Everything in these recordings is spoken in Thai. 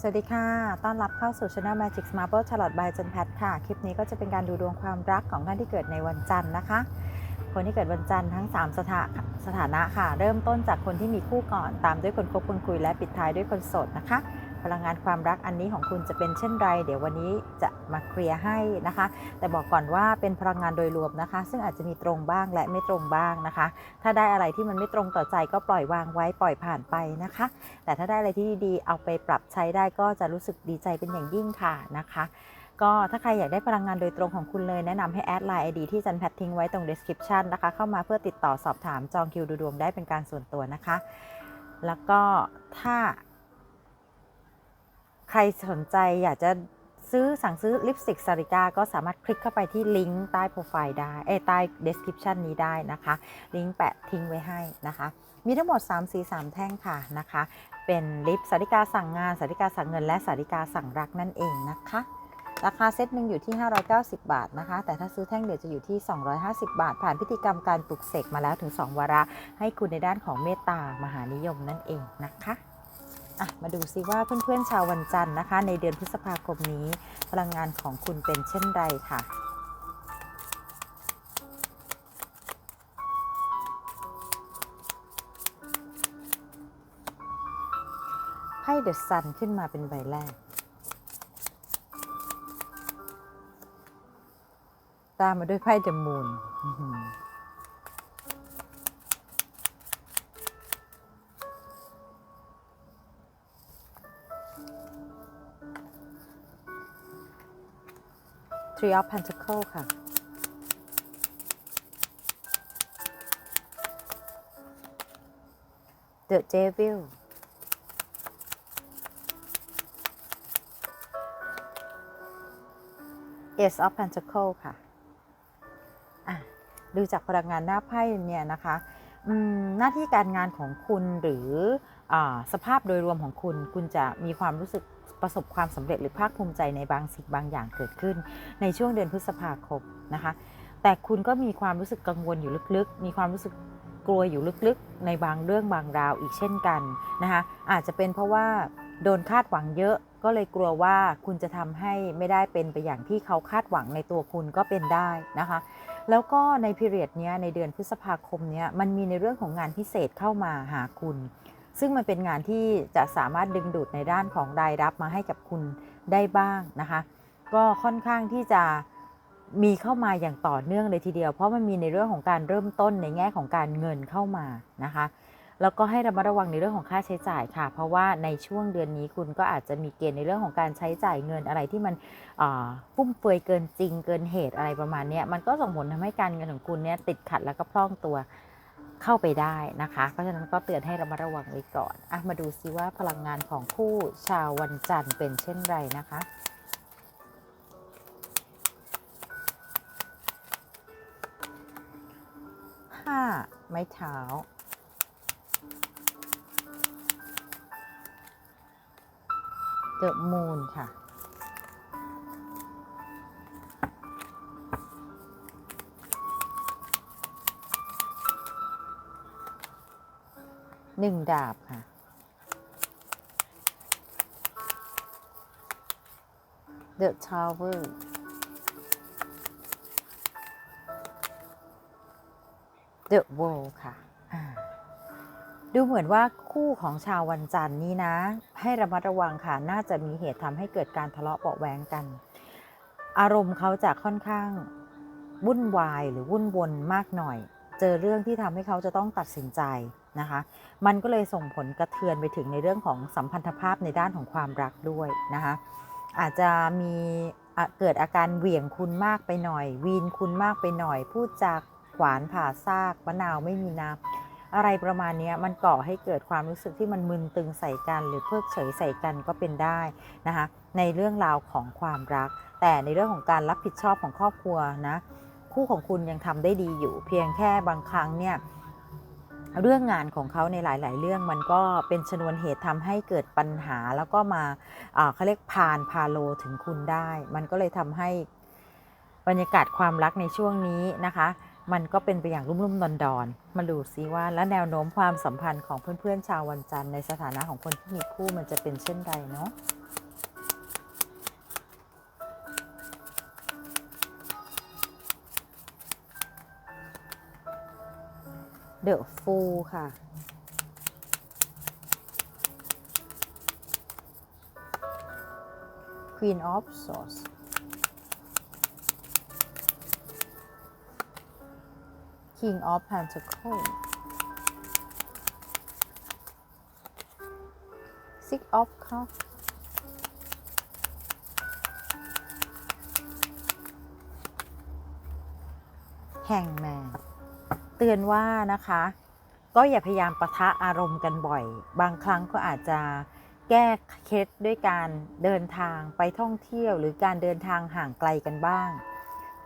สวัสดีค่ะ ต้อนรับเข้าสู่ Channel Magic Marble Charlotte by จันแพทค่ะ คลิปนี้ก็จะเป็นการดูดวงความรักของท่านที่เกิดในวันจันทร์นะคะ คนที่เกิดวันจันทร์ทั้ง 3 สถาสถานะค่ะ เริ่มต้นจากคนที่มีคู่ก่อน ตามด้วยคนคบคนคุยและปิดท้ายด้วยคนโสดนะคะ พลังงานความรักอันนี้ของคุณจะเป็นเช่นไร เดี๋ยววันนี้จะมาเคลียร์ให้นะคะ แต่บอกก่อนว่าเป็นพลังงานโดยรวมนะคะ ซึ่งอาจจะมีตรงบ้างและไม่ตรงบ้างนะคะ ถ้าได้อะไรที่มันไม่ตรงต่อใจก็ปล่อยวางไว้ปล่อยผ่านไปนะคะ แต่ถ้าได้อะไรที่ดีเอาไปปรับใช้ได้ก็จะรู้สึกดีใจเป็นอย่างยิ่งค่ะนะคะก็ถ้าใครอยากได้พลังงานโดยตรงของคุณเลยแนะนำให้แอดไลน์ไอดีที่จันแพททิ้งไว้ตรง description นะคะ เข้ามาเพื่อติดต่อสอบถามจองคิวดูดวงได้เป็นการส่วนตัวนะคะ แล้วก็ถ้า ใครสนใจอยากจะซื้อสั่งซื้อลิปสติกซาริกาก็สามารถคลิกเข้าไปที่ลิงก์ใต้โปรไฟล์ได้เอใต้ description นี้ได้นะคะ ลิงก์แปะทิ้งไว้ให้นะคะ มีทั้งหมด 3 สี 3 แท่งค่ะนะคะ เป็นลิปสาริกาสั่งงานสาริกาสั่งเงิน และสาริกาสั่งรักนั่นเองนะคะ ราคาเซตหนึ่งอยู่ที่ 590 บาทนะคะ แต่ถ้าซื้อแท่งเดียวจะอยู่ที่ 250 บาท ผ่านพิธีกรรมการปลุกเสกมาแล้วถึง 2 วาระ ให้คุณในด้านของเมตตามหานิยมนั่นเองนะคะ อะมาดูซิว่าเพื่อนๆชาววันจันทร์นะคะ ในเดือนพฤษภาคมนี้ พลังงานของคุณเป็นเช่นไรค่ะไพ่เดอะซันขึ้นมาเป็นใบแรก ตามมาด้วยไพ่เดอะมูน Three of Pentacles ค่ะ The Devil Ace of Pentacles ค่ะอะดูจากพลังงานหน้าไพ่เนี่ยนะคะ หน้าที่การงานของคุณหรืออสภาพโดยรวมของคุณ คุณจะมีความรู้สึกประสบความสำเร็จหรือภาคภูมิใจในบางสิ่งบางอย่างเกิดขึ้น ในช่วงเดือนพฤษภาคมนะคะ แต่คุณก็มีความรู้สึกกังวลอยู่ลึกๆ มีความรู้สึกกลัวอยู่ลึกๆ ในบางเรื่องบางราวอีกเช่นกันนะคะอาจจะเป็นเพราะว่าโดนคาดหวังเยอะ ก็เลยกลัวว่าคุณจะทำให้ไม่ได้เป็นไปอย่างที่เขาคาดหวังในตัวคุณก็เป็นได้นะคะ แล้วก็ในพีเรียดเนี้ยในเดือนพฤษภาคมเนี้ยมันมีในเรื่องของงานพิเศษเข้ามาหาคุณ ซึ่งมันเป็นงานที่จะสามารถดึงดูดในด้านของรายรับมาให้กับคุณได้บ้างนะคะ ก็ค่อนข้างที่จะมีเข้ามาอย่างต่อเนื่องเลยทีเดียว เพราะมันมีในเรื่องของการเริ่มต้นในแง่ของการเงินเข้ามานะคะ แล้วก็ให้ระมัดระวังในเรื่องของค่าใช้จ่ายค่ะ เพราะว่าในช่วงเดือนนี้คุณก็อาจจะมีเกณฑ์ในเรื่องของการใช้จ่ายเงินอะไรที่มันอ่าฟุ่มเฟือยเกินจริง เกินเหตุอะไรประมาณนี้มันก็ส่งผลทำให้การเงินของคุณเนี่ยติดขัดแล้วก็พร่องตัวเข้าไปได้นะคะ เพราะฉะนั้นก็เตือนให้ระมัดระวังไว้ก่อนอะมาดูซิว่าพลังงานของคู่ชาววันจันทร์เป็นเช่นไรนะคะห้าไม้เท้า เดอะมูนค่ะ หนึ่งดาบค่ะ The Tower The World ค่ะ ดูเหมือนว่าคู่ของชาววันจันทร์นี้นะ ให้ระมัดระวังค่ะ น่าจะมีเหตุทำให้เกิดการทะเลาะเบาะแวงกัน อารมณ์เขาจะค่อนข้างวุ่นวายหรือวุ่นวนมากหน่อย เจอเรื่องที่ทำให้เขาจะต้องตัดสินใจนะคะ มันก็เลยส่งผลกระเทือนไปถึงในเรื่องของสัมพันธภาพในด้านของความรักด้วยนะคะ อาจจะมีเกิดอาการเหวี่ยงคุณมากไปหน่อย วีนคุณมากไปหน่อย พูดจากขวานผ่าซากมะนาวไม่มีน้ำ อะไรประมาณนี้มันก่อให้เกิดความรู้สึกที่มันมึนตึงใส่กัน หรือเพิกเฉยใส่กันก็เป็นได้นะคะในเรื่องราวของความรัก แต่ในเรื่องของการรับผิดชอบของครอบครัวนะคู่ของคุณยังทำได้ดีอยู่ เพียงแค่บางครั้งเนี่ยเรื่องงานของเขาในหลาย ๆ เรื่องมันก็เป็นชนวนเหตุทำให้เกิดปัญหาแล้วก็มาอ่าเขาเรียกพานพาโลถึงคุณได้ มันก็เลยทำให้บรรยากาศความรักในช่วงนี้นะคะ มันก็เป็นไปอย่างรุ่มรุ่มดอนดอนมาดูซิว่าและแนวโน้มความสัมพันธ์ของเพื่อนๆชาววันจันทร์ในสถานะของคนที่มีคู่มันจะเป็นเช่นไรเนาะเดอะฟูค่ะควีนออฟ s w o r d King of Pentacles Six of Cups แห่งแมนเตือนว่านะคะ ก็อย่าพยายามประทะอารมณ์กันบ่อย บางครั้งก็อาจจะแก้เคล็ดด้วยการเดินทางไปท่องเที่ยว หรือการเดินทางห่างไกลกันบ้าง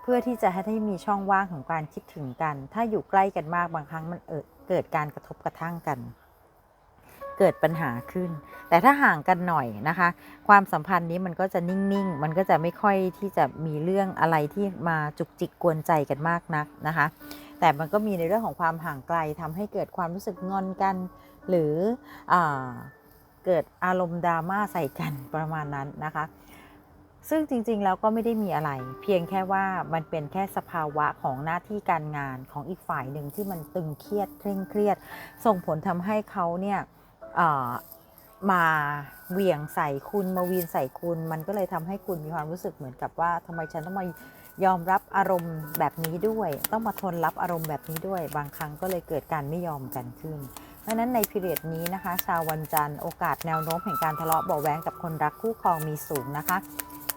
เพื่อที่จะให้มีช่องว่างของการคิดถึงกัน ถ้าอยู่ใกล้กันมากบางครั้งมันเกิดการกระทบกระทั่งกัน เกิดปัญหาขึ้น แต่ถ้าห่างกันหน่อยนะคะ ความสัมพันธ์นี้มันก็จะนิ่งๆ มันก็จะไม่ค่อยที่จะมีเรื่องอะไรที่มาจุกจิกกวนใจกันมากนักนะคะ แต่มันก็มีในเรื่องของความห่างไกลทำให้เกิดความรู้สึกงอนกัน หรืออเกิดอารมณ์ดราม่าใส่กันประมาณนั้นนะคะ ซึ่งจริงๆ แล้วก็ไม่ได้มีอะไร เพียงแค่ว่ามันเป็นแค่สภาวะของหน้าที่การงานของอีกฝ่ายหนึ่งที่มันตึงเครียดเคร่งเครียด ส่งผลทำให้เขาเนี่ยมาเหวี่ยงใส่คุณมาวีนใส่คุณ มันก็เลยทำให้คุณมีความรู้สึกเหมือนกับว่าทำไมฉันต้องมายอมรับอารมณ์แบบนี้ด้วย ต้องมาทนรับอารมณ์แบบนี้ด้วย บางครั้งก็เลยเกิดการไม่ยอมกันขึ้น เพราะนั้นในพิเรียดนี้นะคะ ชาววันจันทร์โอกาสแนวโน้มแห่งการทะเลาะเบาแว้งกับคนรักคู่ครองมีสูงนะคะ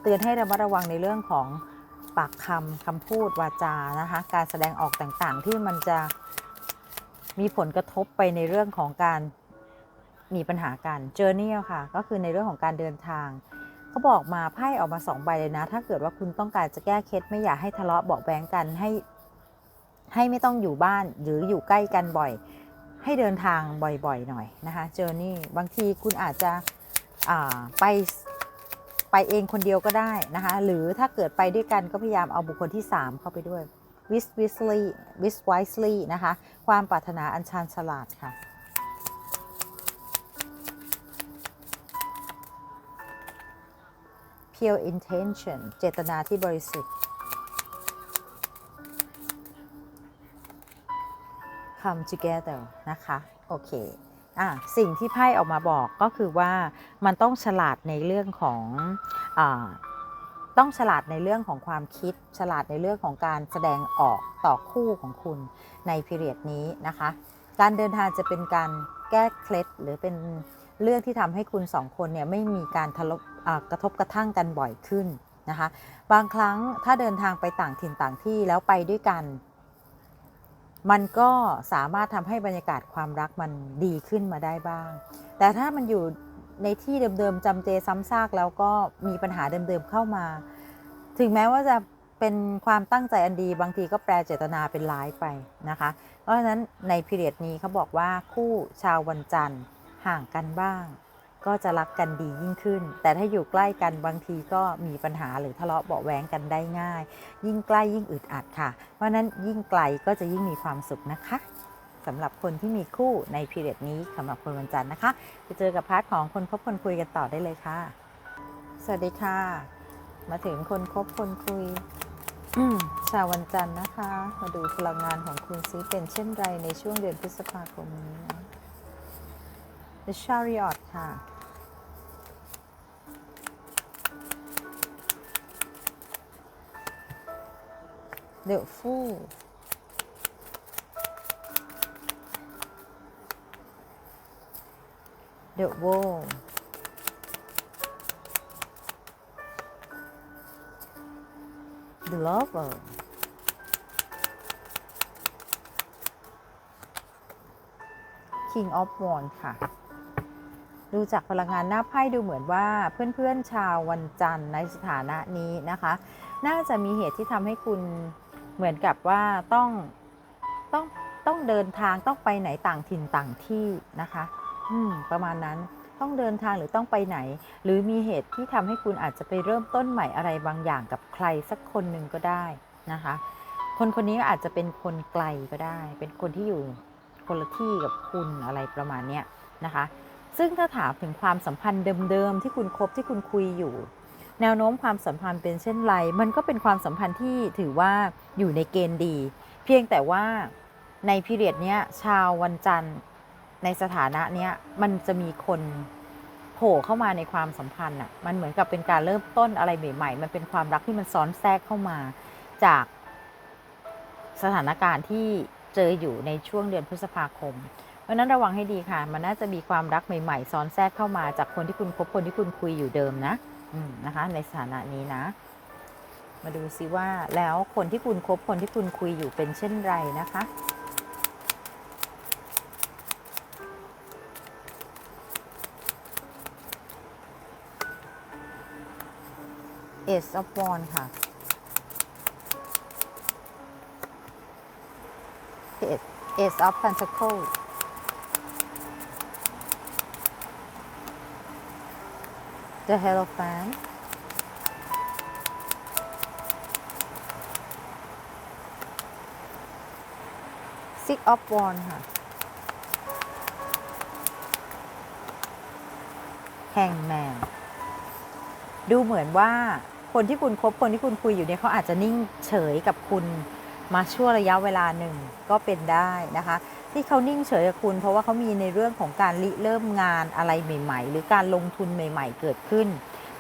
เตือนให้ระมัดระวังในเรื่องของปากคำคำพูดวาจานะคะ การแสดงออกต่างๆ ที่มันจะมีผลกระทบไปในเรื่องของการมีปัญหากัน journey ค่ะ ก็คือในเรื่องของการเดินทางเขาบอกมาไพ่ออกมาสองใบเลยนะ ถ้าเกิดว่าคุณต้องการจะแก้เคล็ดไม่อยากให้ทะเลาะเบาแว้งกันให้ ให้ไม่ต้องอยู่บ้านหรืออยู่ใกล้กันบ่อย ให้เดินทางบ่อยๆหน่อยนะคะ journey บางทีคุณอาจจะไป ไปเองคนเดียวก็ได้นะคะ หรือถ้าเกิดไปด้วยกันก็พยายามเอาบุคคลที่ 3 เข้าไปด้วย with wisely with wisely นะคะ ความปรารถนาอันชาญฉลาดค่ะ pure intention เจตนาที่บริสุทธิ์ come together นะคะ โอเค สิ่งที่ไพ่ออกมาบอกก็คือว่ามันต้องฉลาดในเรื่องของอต้องฉลาดในเรื่องของความคิด ฉลาดในเรื่องของการแสดงออกต่อคู่ของคุณในพีเรียดนี้นะคะ การเดินทางจะเป็นการแก้เคล็ดหรือเป็นเรื่องที่ทำให้คุณสองคนเนี่ยไม่มีการทะเลาะกระทบกระทั่งกันบ่อยขึ้นนะคะ บางครั้งถ้าเดินทางไปต่างถิ่นต่างที่แล้วไปด้วยกัน มันก็สามารถทำให้บรรยากาศความรักมันดีขึ้นมาได้บ้าง แต่ถ้ามันอยู่ในที่เดิมๆจำเจซ้ำซากแล้วก็มีปัญหาเดิมๆเข้ามา ถึงแม้ว่าจะเป็นความตั้งใจอันดีบางทีก็แปลเจตนาเป็นร้ายไปนะคะ เพราะฉะนั้นในพีเรียดนี้เขาบอกว่าคู่ชาววันจันทร์ห่างกันบ้าง ก็จะรักกันดียิ่งขึ้น แต่ถ้าอยู่ใกล้กันบางทีก็มีปัญหาหรือทะเลาะเบาะแว้งกันได้ง่าย ยิ่งใกล้ยิ่งอึดอัดค่ะ เพราะนั้นยิ่งไกลก็จะยิ่งมีความสุขนะคะสำหรับคนที่มีคู่ในพีเรียดนี้สำหรับคนวันจันทร์นะคะไปเจอกับพาร์ทของคนคบคนคุยกันต่อได้เลยค่ะ สวัสดีค่ะ มาถึงคนคบคนคุยชาววันจันทร์นะคะ มาดูพลังงานของคุณซิเป็นเช่นไรในช่วงเดือนพฤษภาคมนี้ The Chariot ค่ะ The Fool The World The Lover King of Wands ค่ะดูจากพลังงานหน้าไพ่ดูเหมือนว่าเพื่อนๆชาววันจันทร์ในสถานะนี้นะคะ น่าจะมีเหตุที่ทำให้คุณ เหมือนกับว่าต้องต้องต้องเดินทางต้องไปไหนต่างถิ่นต่างที่นะคะ อืม ประมาณนั้นต้องเดินทางหรือต้องไปไหน หรือมีเหตุที่ทำให้คุณอาจจะไปเริ่มต้นใหม่อะไรบางอย่างกับใครสักคนหนึ่งก็ได้นะคะ คนคนนี้อาจจะเป็นคนไกลก็ได้ เป็นคนที่อยู่คนละที่กับคุณอะไรประมาณเนี้ยนะคะ ซึ่งถ้าถามถึงความสัมพันธ์เดิมๆที่คุณคบที่คุณคุยอยู่ แนวโน้มความสัมพันธ์เป็นเช่นไร มันก็เป็นความสัมพันธ์ที่ถือว่าอยู่ในเกณฑ์ดี เพียงแต่ว่าในพีเรียดเนี้ยชาววันจันทร์ในสถานะเนี้ยมันจะมีคนโผล่เข้ามาในความสัมพันธ์อะมันเหมือนกับเป็นการเริ่มต้นอะไรใหม่ ๆ มันเป็นความรักที่มันซ้อนแทรกเข้ามาจากสถานการณ์ที่เจออยู่ในช่วงเดือนพฤษภาคมเพราะนั้นระวังให้ดีค่ะ มันน่าจะมีความรักใหม่ ๆ ซ้อนแทรกเข้ามาจากคนที่คุณคบคนที่คุณคุยอยู่เดิมนะ นะคะ ในสถานะนี้นะ มาดูซิว่าแล้วคนที่คุณคบคนที่คุณคุยอยู่เป็นเช่นไรนะคะ Ace of w a n ค่ะ Ace Ace of Pentacle The Hierophant Six of Wands ค่ะ Hangman ดูเหมือนว่าคนที่คุณคบคนที่คุณคุยอยู่เนี่ยเขาอาจจะนิ่งเฉยกับคุณมาชั่วระยะเวลาหนึ่งก็เป็นได้นะคะ ที่เขานิ่งเฉยกับคุณ เพราะว่าเขามีในเรื่องของการริเริ่มงานอะไรใหม่ ๆ หรือการลงทุนใหม่ ๆ เกิดขึ้น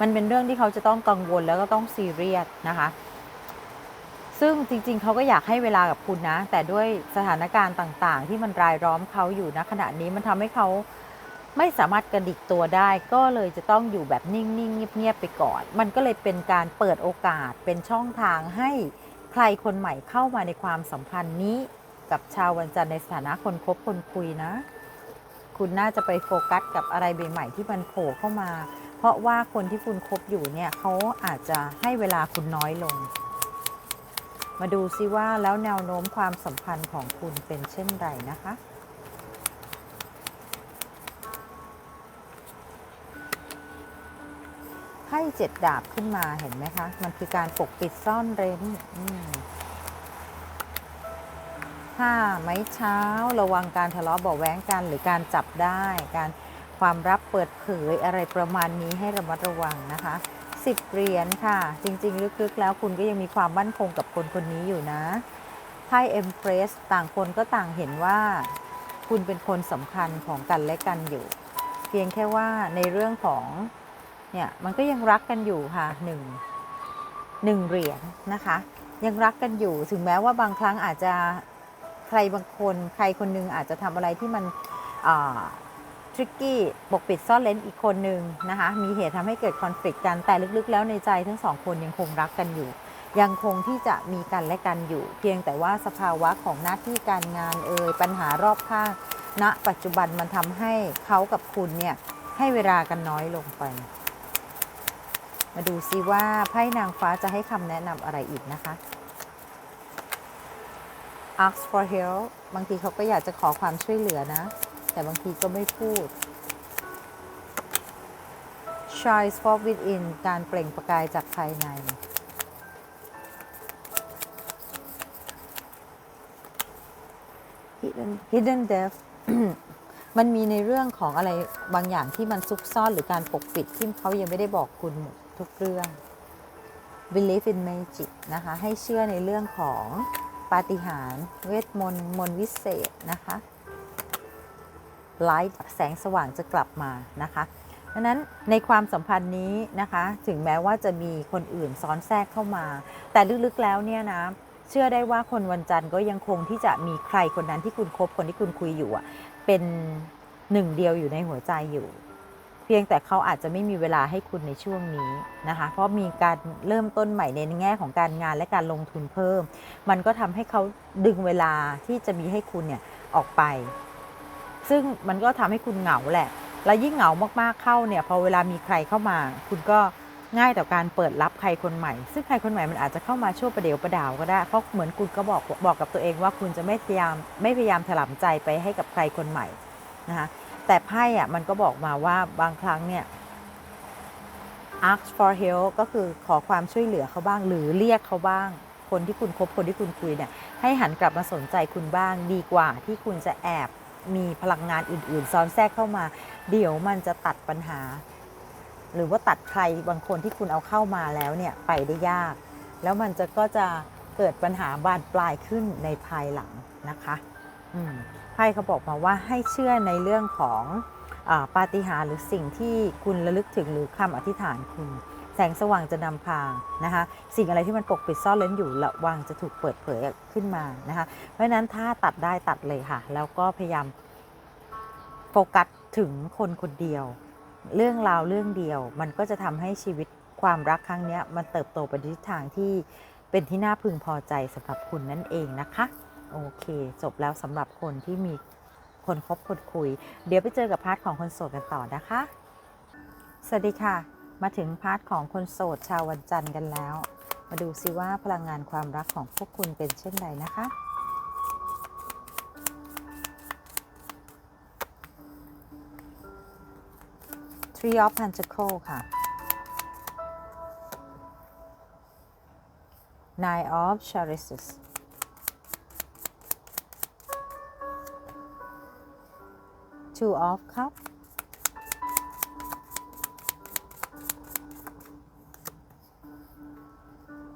มันเป็นเรื่องที่เขาจะต้องกังวลแล้วก็ต้องซีเรียสนะคะ ซึ่งจริง ๆ เขาก็อยากให้เวลากับคุณนะ แต่ด้วยสถานการณ์ต่าง ๆ ที่มันรายล้อมเขาอยู่ณขณะนี้มันทำให้เขาไม่สามารถกระดิกตัวได้ ก็เลยจะต้องอยู่แบบนิ่ง ๆ เงียบ ๆ ไปก่อน มันก็เลยเป็นการเปิดโอกาสเป็นช่องทางให้ใครคนใหม่เข้ามาในความสัมพันธ์นี้ กับชาววันจันทร์ในสถานะคนคบคนคุยนะ คุณน่าจะไปโฟกัสกับอะไรใหม่ๆที่มันโผล่เข้ามา เพราะว่าคนที่คุณคบอยู่เนี่ยเขาอาจจะให้เวลาคุณน้อยลง มาดูซิว่าแล้วแนวโน้มความสัมพันธ์ของคุณเป็นเช่นไรนะคะไพ่เจ็ดดาบขึ้นมาเห็นไหมคะ มันคือการปกปิดซ่อนเร้น ถ้าไม้เช้า ระวังการทะเลาะเบาแว้งกัน หรือการจับได้ การความลับเปิดเผยอะไรประมาณนี้ให้ระมัดระวังนะคะสิบเหรียญค่ะ จริงๆ ลึกๆ แล้วคุณก็ยังมีความมั่นคงกับคนคนนี้อยู่นะไพ่เอ็มเพรสต่างคนก็ต่างเห็นว่า คุณเป็นคนสำคัญของกันและกันอยู่ เพียงแค่ว่าในเรื่องของ เนี่ยมันก็ยังรักกันอยู่ค่ะหนึ่งหนึ่งเหรียญนะคะ ยังรักกันอยู่ถึงแม้ว่าบางครั้งอาจจะ ใครบางคนใครคนหนึงอาจจะทำอะไรที่มันทริกกี้ปกปิดซ่อนเล้นอีกคนหนึ่งนะคะมีเหตุทำให้เกิดคอนฟ lict กันแต่ลึกๆ แล้วในใจทั้งสองคนยังคงรักกันอยู่ ยังคงที่จะมีกันและกันอยู่ เพียงแต่ว่าสภาวะของหน้าที่การงานเอ่ยปัญหารอบข้างณปัจจุบันมันทำให้เขากับคุณเนี่ยให้เวลากันน้อยลงไป มาดูซิว่าไพ่นางฟ้าจะให้คำแนะนำอะไรอีกนะคะ ask for help บางทีเขาก็อยากจะขอความช่วยเหลือนะ แต่บางทีก็ไม่พูด shines from within การเปล่งประกายจากภายใน hidden hidden depth มันมีในเรื่องของอะไรบางอย่างที่มันซุกซ่อนหรือการปกปิดที่เขายังไม่ได้บอกคุณทุกเรื่อง believe in magic นะคะ ให้เชื่อในเรื่องของาฏิหาริย์เวทมนต์มนต์วิเศษนะคะ light แสงสว่างจะกลับมานะคะดังนั้นในความสัมพันธ์นี้นะคะถึงแม้ว่าจะมีคนอื่นซ้อนแทรกเข้ามา แต่ลึกๆแล้วเนี่ยนะเชื่อได้ว่าคนวันจันทร์ก็ยังคงที่จะมีใครคนนั้นที่คุณคบคนที่คุณคุยอยู่อะเป็นหนึ่งเดียวอยู่ในหัวใจอยู่ เพียงแต่เขาอาจจะไม่มีเวลาให้คุณในช่วงนี้นะคะ เพราะมีการเริ่มต้นใหม่ในแง่ของการงานและการลงทุนเพิ่ม มันก็ทำให้เขาดึงเวลาที่จะมีให้คุณเนี่ยออกไป ซึ่งมันก็ทำให้คุณเหงาแหละ และยิ่งเหงามากๆเข้าเนี่ยพอเวลามีใครเข้ามา คุณก็ง่ายต่อการเปิดรับใครคนใหม่ ซึ่งใครคนใหม่มันอาจจะเข้ามาชั่วประเดี๋ยวประดาวก็ได้ เพราะเหมือนคุณก็บอกบอกกับตัวเองว่าคุณจะไม่พยายามไม่พยายามถลำใจไปให้กับใครคนใหม่นะคะ แต่ไพ่อะมันก็บอกมาว่าบางครั้งเนี่ย ask for help ก็คือขอความช่วยเหลือเขาบ้าง หรือเรียกเขาบ้าง คนที่คุณคบคนที่คุณคุยเนี่ย ให้หันกลับมาสนใจคุณบ้างดีกว่าที่คุณจะแอบมีพลังงานอื่น ๆ ซ้อนแทรกเข้ามา เดี๋ยวมันจะตัดปัญหา หรือว่าตัดใครบางคนที่คุณเอาเข้ามาแล้วเนี่ยไปได้ยาก แล้วมันจะก็จะเกิดปัญหาบานปลายขึ้นในภายหลังนะคะ อืม ไพ่เขาบอกมาว่าให้เชื่อในเรื่องของอปาฏิหาริย์หรือสิ่งที่คุณระลึกถึงหรือคำอธิษฐานคุณ แสงสว่างจะนำพานะคะ สิ่งอะไรที่มันปกปิดซ่อนเร้นอยู่ระวังจะถูกเปิดเผยขึ้นมานะคะ เพราะฉะนั้นถ้าตัดได้ตัดเลยค่ะ แล้วก็พยายามโฟกัสถึงคนคนเดียว เรื่องราวเรื่องเดียว มันก็จะทำให้ชีวิตความรักครั้งนี้มันเติบโตไปในทิศทางที่เป็นที่น่าพึงพอใจสำหรับคุณนั่นเองนะคะ โอเค จบแล้วสำหรับคนที่มีคนคบคนคุย เดี๋ยวไปเจอกับพาร์ทของคนโสดกันต่อนะคะ สวัสดีค่ะ มาถึงพาร์ทของคนโสดชาววันจันทร์กันแล้ว มาดูซิว่าพลังงานความรักของพวกคุณเป็นเช่นใดนะคะ Three of Pentacles ค่ะ Nine of Chalices Two of Cups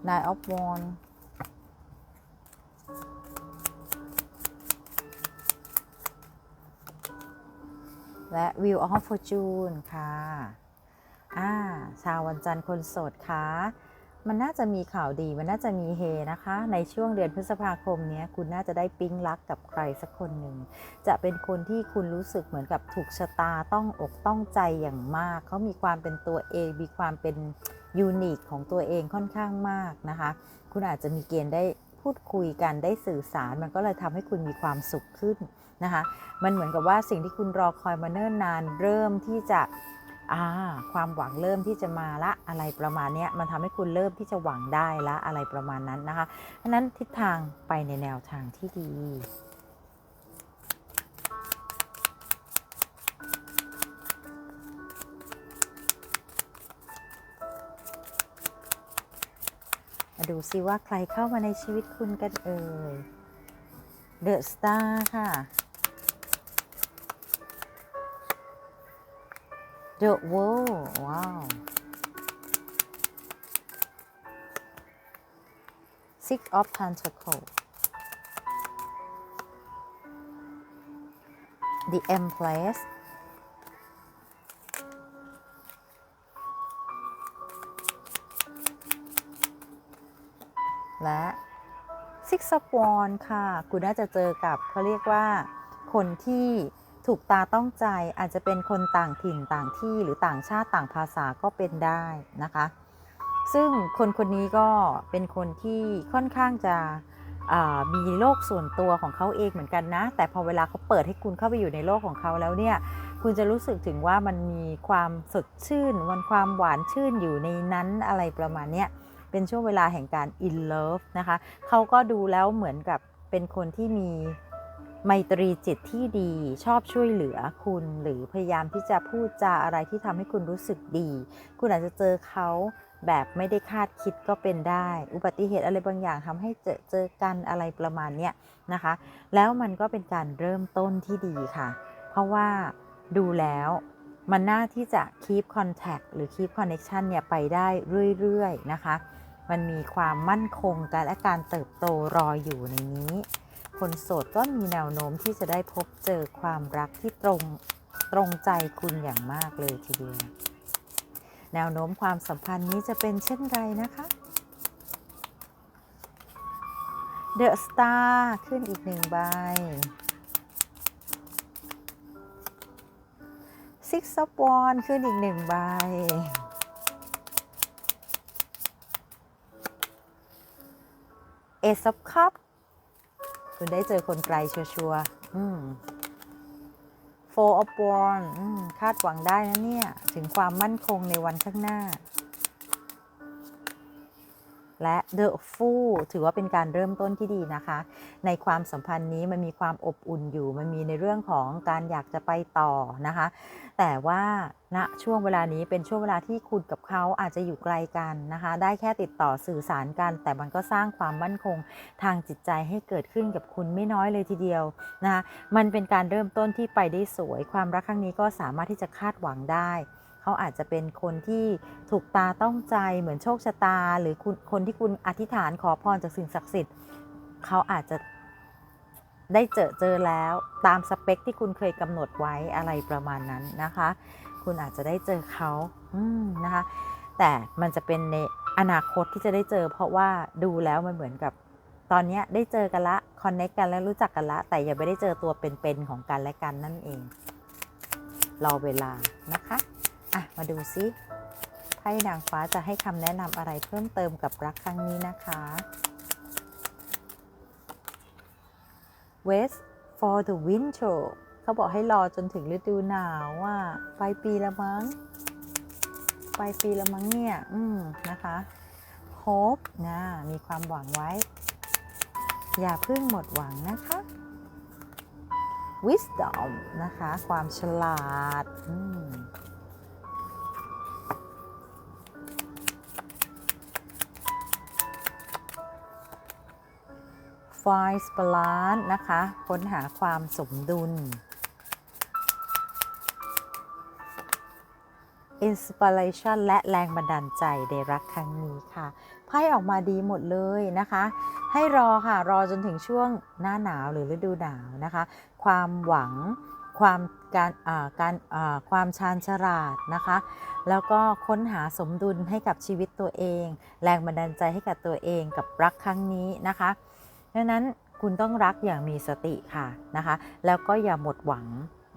Nine of wand และ Wheel of Fortune ค่ะ อ่า ชาววันจันทร์คนโสดค่ะ มันน่าจะมีข่าวดีมันน่าจะมีเฮนะคะ ในช่วงเดือนพฤษภาคมนี้คุณน่าจะได้ปิ๊งรักกับใครสักคนหนึ่ง จะเป็นคนที่คุณรู้สึกเหมือนกับถูกชะตาต้องอกต้องใจอย่างมาก เขามีความเป็นตัวเอง มีความเป็นยูนิคของตัวเองค่อนข้างมากนะคะ คุณอาจจะมีเกณฑ์ได้พูดคุยกันได้สื่อสารมันก็เลยทำให้คุณมีความสุขขึ้นนะคะ มันเหมือนกับว่าสิ่งที่คุณรอคอยมาเนิ่นนาน เริ่มที่จะ อ่าความหวังเริ่มที่จะมาละอะไรประมาณนี้มันทำให้คุณเริ่มที่จะหวังได้ละอะไรประมาณนั้นนะคะเพราะฉะนั้นทิศทางไปในแนวทางที่ดีมาดูซิว่าใครเข้ามาในชีวิตคุณกันเอ่ย The Star ค่ะ The World ว้าว Six of Pentacles The Empress และ Six of Wands ค่ะ คุณน่าจะเจอกับเขาเรียกว่าคนที่ ถูกตาต้องใจอาจจะเป็นคนต่างถิ่นต่างที่หรือต่างชาติต่างภาษาก็เป็นได้นะคะ ซึ่งคนคนนี้ก็เป็นคนที่ค่อนข้างจะมีโลกส่วนตัวของเขาเองเหมือนกันนะ แต่พอเวลาเขาเปิดให้คุณเข้าไปอยู่ในโลกของเขาแล้วเนี่ย คุณจะรู้สึกถึงว่ามันมีความสดชื่นมันความหวานชื่นอยู่ในนั้นอะไรประมาณเนี้ยเป็นช่วงเวลาแห่งการ in love นะคะ เขาก็ดูแล้วเหมือนกับเป็นคนที่มี ไมตรีจิตที่ดีชอบช่วยเหลือคุณ หรือพยายามที่จะพูดจาอะไรที่ทำให้คุณรู้สึกดี คุณอาจจะเจอเขาแบบไม่ได้คาดคิดก็เป็นได้ อุบัติเหตุอะไรบางอย่างทำให้เจอเจอกันอะไรประมาณเนี้ยนะคะ แล้วมันก็เป็นการเริ่มต้นที่ดีค่ะ เพราะว่าดูแล้วมันน่าที่จะ keep contact หรือ keep connection เนี่ยไปได้เรื่อย ๆ นะคะ มันมีความมั่นคงและการเติบโตรออยู่ในนี้ คนโสดก็มีแนวโน้มที่จะได้พบเจอความรักที่ตรงตรงใจคุณอย่างมากเลยทีเดียว แนวโน้มความสัมพันธ์นี้จะเป็นเช่นไรนะคะ The Star ขึ้นอีกหนึ่งใบ Six of w a n d ขึ้นอีกหนึ่งใบ Ace of Cup คุณได้เจอคนไกลชัวร์ๆอืม Four of Wands อืมคาดหวังได้นะเนี่ย ถึงความมั่นคงในวันข้างหน้า และ The Fool ถือว่าเป็นการเริ่มต้นที่ดีนะคะ ในความสัมพันธ์นี้มันมีความอบอุ่นอยู่ มันมีในเรื่องของการอยากจะไปต่อนะคะ แต่ว่าณช่วงเวลานี้เป็นช่วงเวลาที่คุณกับเขาอาจจะอยู่ไกลกันนะคะ ได้แค่ติดต่อสื่อสารกัน แต่มันก็สร้างความมั่นคงทางจิตใจให้เกิดขึ้นกับคุณไม่น้อยเลยทีเดียวนะคะ มันเป็นการเริ่มต้นที่ไปได้สวย ความรักครั้งนี้ก็สามารถที่จะคาดหวังได้ เขาอาจจะเป็นคนที่ถูกตาต้องใจเหมือนโชคชะตา หรือคุณคนที่คุณอธิษฐานขอพรจากสิ่งศักดิ์สิทธิ์เขาอาจจะได้เจอเจอแล้วตามสเปคที่คุณเคยกำหนดไว้อะไรประมาณนั้นนะคะ คุณอาจจะได้เจอเขาอืนะคะ แต่มันจะเป็นในอนาคตที่จะได้เจอ เพราะว่าดูแล้วมันเหมือนกับตอนนี้ได้เจอกันละคอนเน c กกันแล้วรู้จักกันละ แต่ยังไม่ได้เจอตัวเป็นๆของกันและกันนั่นเอง รอเวลานะคะ อะ มาดูซิไพ่นางฟ้าจะให้คำแนะนำอะไรเพิ่มเติมกับรักครั้งนี้นะคะ West for the winter เขาบอกให้รอจนถึงฤดูหนาวว่าปลายปีละมั้งปลายปีละมั้งเนี่ย อืม นะคะ hope นะ มีความหวังไว้ อย่าเพิ่งหมดหวังนะคะ wisdom นะคะ ความฉลาด อืม find balance นะคะ ค้นหาความสมดุล inspiration และแรงบันดาลใจในรักครั้งนี้ค่ะ ไพ่ออกมาดีหมดเลยนะคะ ให้รอค่ะ รอจนถึงช่วงหน้าหนาวหรือฤดูหนาวนะคะ ความหวัง ความการการความชาญฉลาดนะคะ แล้วก็ค้นหาสมดุลให้กับชีวิตตัวเอง แรงบันดาลใจให้กับตัวเองกับรักครั้งนี้นะคะ ดังนั้นคุณต้องรักอย่างมีสติค่ะนะคะ แล้วก็อย่าหมดหวัง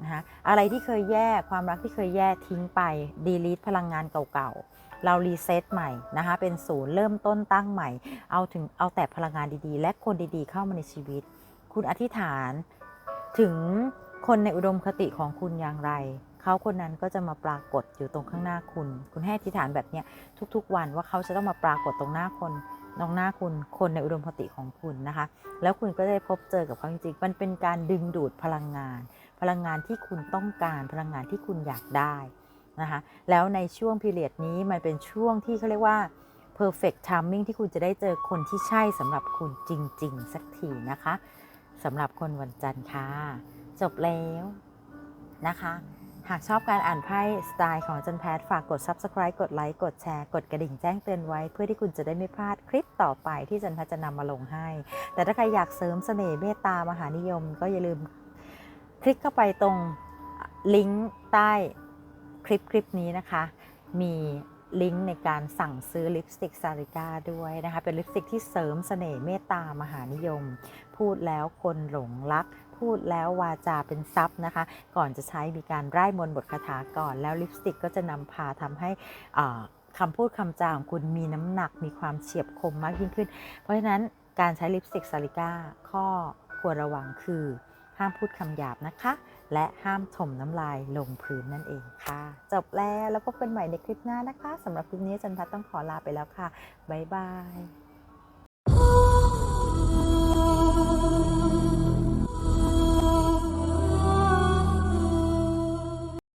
นะคะอะไรที่เคยแย่ความรักที่เคยแย่ทิ้งไปดีลีทพลังงานเก่าๆ เรารีเซ็ตใหม่นะคะเป็นศูนย์เริ่มต้นตั้งใหม่ เอาถึงเอาแต่พลังงานดีๆ และคนดีๆ เข้ามาในชีวิต คุณอธิษฐานถึงคนในอุดมคติของคุณอย่างไร เขาคนนั้นก็จะมาปรากฏอยู่ตรงข้างหน้าคุณ คุณให้อธิษฐานแบบเนี้ยทุกๆวันว่าเขาจะต้องมาปรากฏตรงหน้าคน ตรงหน้าคุณคนในอุดมคติของคุณนะคะ แล้วคุณก็ได้พบเจอกับเขาจริงๆมันเป็นการดึงดูดพลังงาน พลังงานที่คุณต้องการ พลังงานที่คุณอยากได้นะคะ แล้วในช่วงพีเรียดนี้มันเป็นช่วงที่เขาเรียกว่า perfect timing ที่คุณจะได้เจอคนที่ใช่สำหรับคุณจริง ๆ สักทีนะคะสำหรับคนวันจันทร์ค่ะ จบแล้วนะคะ หากชอบการอ่านไพ่สไตล์ของจันแพทฝากกด subscribe กดไลค์กดแชร์กดกระดิ่งแจ้งเตือนไว้ เพื่อที่คุณจะได้ไม่พลาดคลิปต่อไปที่จันแพทจะนำมาลงให้ แต่ถ้าใครอยากเสริมเสน่ห์เมตตามหานิยม ก็อย่าลืมคลิกเข้าไปตรงลิงก์ใต้คลิปคลิปนี้นะคะ มีลิงก์ในการสั่งซื้อลิปสติกซาริก้าด้วยนะคะ เป็นลิปสติกที่เสริมเสน่ห์เมตตามหานิยม พูดแล้วคนหลงรัก พูดแล้ววาจาเป็นทรัพย์นะคะ ก่อนจะใช้มีการร่ายมนบทคาถาก่อนแล้วลิปสติกก็จะนำพาทำให้คำพูดคำจาของคุณมีน้ำหนักมีความเฉียบคมมากยิ่งขึ้น เพราะฉะนั้นการใช้ลิปสติกซาริก้าข้อควรระวังคือ ห้ามพูดคำหยาบนะคะ และห้ามถมน้ำลายลงพื้นนั่นเองค่ะ จบแล้วแล้วพบกันใหม่ในคลิปหน้านะคะสำหรับคลิปนี้จันทัศต้องขอลาไปแล้วค่ะ บ๊ายบาย